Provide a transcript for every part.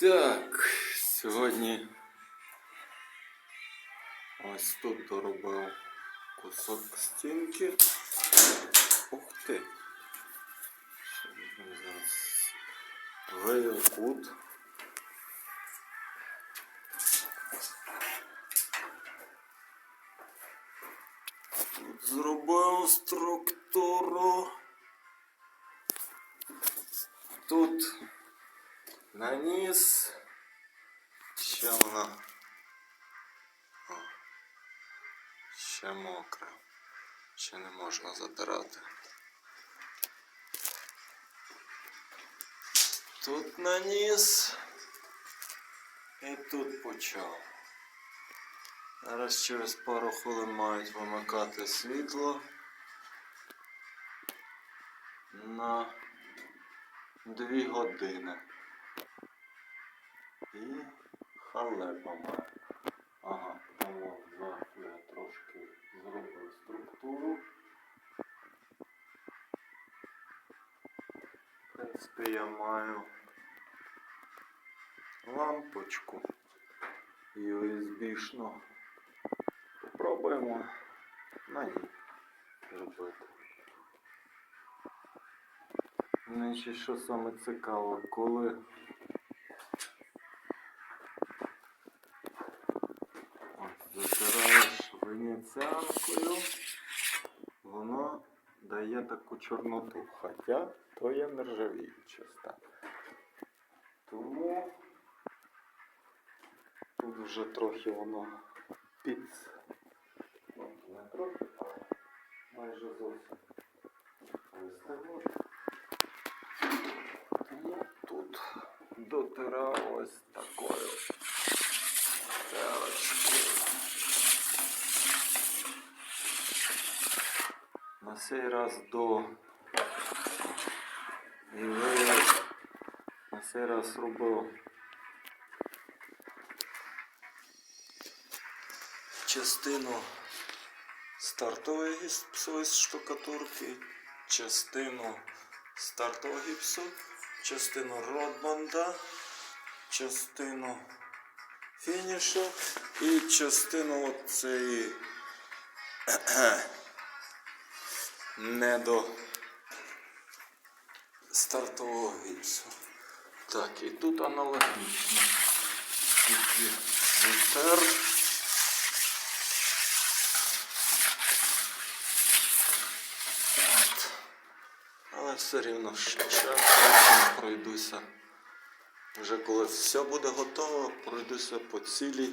Так, сьогодні ось тут доробив кусок стінки. Ух ти! Вивів кут. Тут зробив структуру. Тут наніс. Ще вона. Ще мокра. Ще не можна затирати. Тут наніс. І тут почав. Зараз через пару хвилин мають вимикати світло на дві години. І халепа має. Ага, тому зараз я трошки зробив структуру. В принципі, я маю лампочку USB-шну. Попробуємо на ній робити. Значить, що саме цікаво, коли Ось, затираєш венеціанкою, воно дає таку чорноту. Хоча то є нержавіюча сталь. Тому тут вже трохи воно під. Не трохи, а майже зовсім вистигло. Тому тут дотирав На цей раз до і на цей раз робив. Частину стартової гіпсової штукатурки, частину стартового гіпсу, частину ротбанда, частину фінішу і частину цієї не до стартового гіпсу. Так, і тут аналогічно. Тільки витер. От. Але все рівно ще пройдуся. Вже коли все буде готово, пройдуся по цілій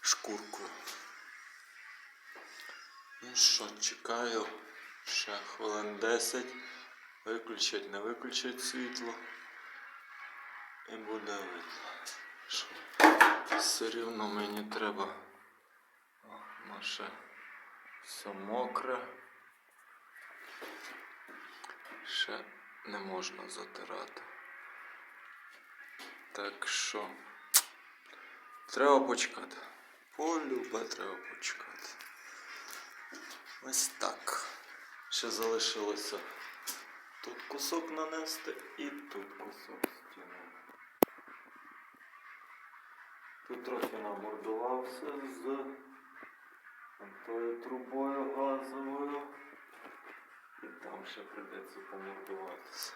шкуркою. Ну що, чекаю ще хвилин 10. Виключать, не виключать світло. І буде видно. Що все рівно мені треба. О, наше все мокре. Ще не можна затирати. Так що треба почекати. Полюбе треба почекати. Ось так. Ще залишилося тут кусок нанести і тут кусок стіни. Тут трохи намордувався з тою трубою газовою. І там ще прийдеться помордуватися.